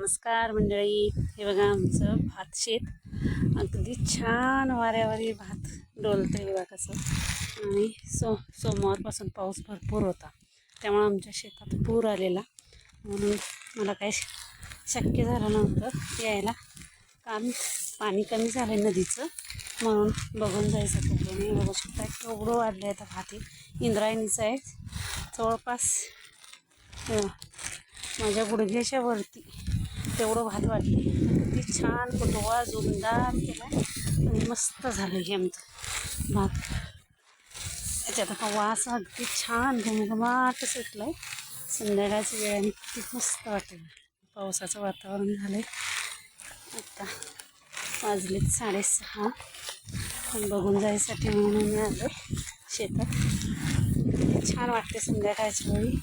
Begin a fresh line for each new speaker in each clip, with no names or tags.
नमस्कार मंडळी. हे बघा आमचं भात शेत. अगदी छान वाऱ्यावरी भात डोलतं बघा कसं. आणि सो सोमवारपासून पाऊस भरपूर होता. त्यामुळे आमच्या शेतात पूर आलेला. म्हणून मला काही शक्य झालं नव्हतं यायला. काम पाणी कमी झालं आहे नदीचं. म्हणून बघून जायचं कुठे नाही. बघू शकता केवढं वाढलं आहे आता भात हे. इंद्रायणीचं आहे. जवळपास माझ्या गुडघ्याच्या वरती तेवढं भात वाटलं. किती छान कुटवा जोमदार केला. आणि मस्त झालं हे आमचं. भात. त्याच्यात आता वास अगदी छान घुमघुमाट सुटला आहे संध्याकाळची वेळ आणि किती मस्त वाटेल. पावसाचं वातावरण झालं आहे आता वाजलेत साडेसहा. बघून जायसाठी म्हणून मी आलो शेतात. छान वाटते संध्याकाळच्या वेळी.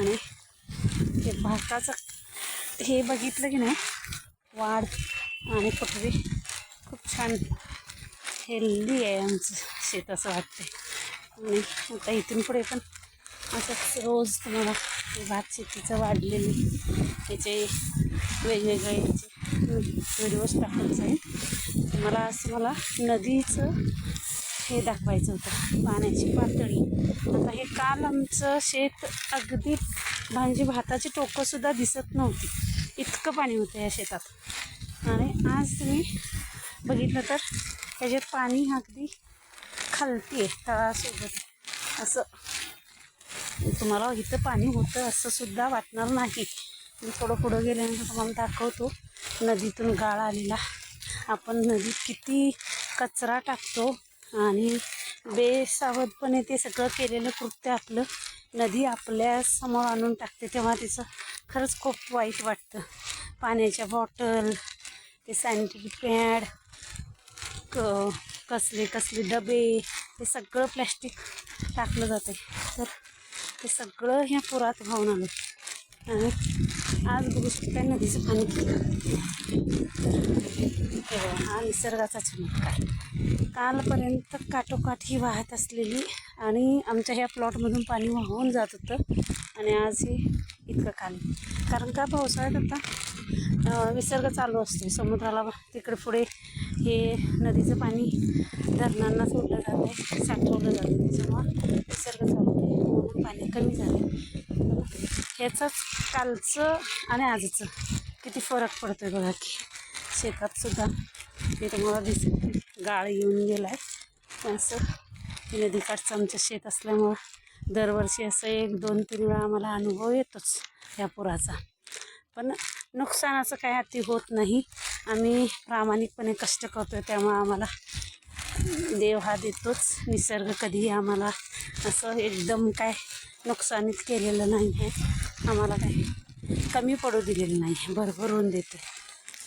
आणि हे भाताचं हे बघितलं की नाही वाढ आणि पटवी खूप छान हेल्दी आहे आमचं शेत असं वाटते आणि आता इथून पुढे पण असंच रोज तुम्हाला भात शेतीचं वाढलेले त्याचे वेगवेगळे याचे व्हिडिओज टाकत जाईल मला असं मला नदीचं हे दाखवायचं होतं पाण्याची पातळी. आता हे काल आमचं शेत अगदी म्हणजे भाताची टोकंसुद्धा दिसत नव्हती. इतकं पाणी होतं या शेतात. आणि आज तुम्ही बघितलं तर ह्याच्यात पाणी अगदी खालती आहे तळासोबत. असं. तुम्हाला इथं पाणी होतं असं सुद्धा वाटणार नाही. मी थोडं पुढं गेल्यानंतर तुम्हाला दाखवतो. नदीतून गाळ आलेला. आपण नदीत किती कचरा टाकतो. आणि बेसावधपणे ते सगळं केलेलं कृत्य आपलं नदी आपल्यासमोर आणून टाकते तेव्हा तिचं खरंच खूप वाईट वाटतं. पाण्याच्या बॉटल ते सॅनिटरी पॅड क कसले कसले डबे हे सगळं प्लॅस्टिक टाकलं जातं तर ते सगळं ह्या पुरात वाहून आलं आज बघू शकता नदीचं पाणी केलं बघा, हा निसर्गाचा चमत्कार कालपर्यंत काठोकाठ ही वाहत असलेली आणि आमच्या ह्या प्लॉटमधून पाणी वाहून जात होतं आणि आज हे इतकं काल कारण का पावसाळ्यात आता विसर्ग चालू असतो समुद्राला तिकडे पुढे हे नदीचं पाणी धरणांना सोडलं जातं आहे साठवलं जातं त्याच्यामुळं विसर्ग चालू आहे म्हणून पाणी कमी झालं ह्याचाच कालचं आणि आजचं. किती फरक पडतोय बघा की. शेतात सुद्धा मी तुम्हाला दिसत गाळ येऊन गेला आहे असं नदीकाठचं आमचं शेत असल्यामुळं दरवर्षी असं एक दोन तीन वेळा आम्हाला अनुभव येतोच या पुराचा. पण नुकसानाचं काय अति होत नाही. आम्ही प्रामाणिकपणे कष्ट करतो त्यामुळं आम्हाला देव हा देतोच. निसर्ग कधीही आम्हाला असं एकदम काय नुकसानीच केलेलं नाही आहे. आम्हाला काही कमी पडू दिलेलं नाही आहे. भरभरून देते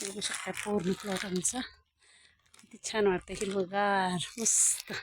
बघू शकता पूर्ण प्लॉट आमचा. किती छान वाटतं हिरवगार मस्त.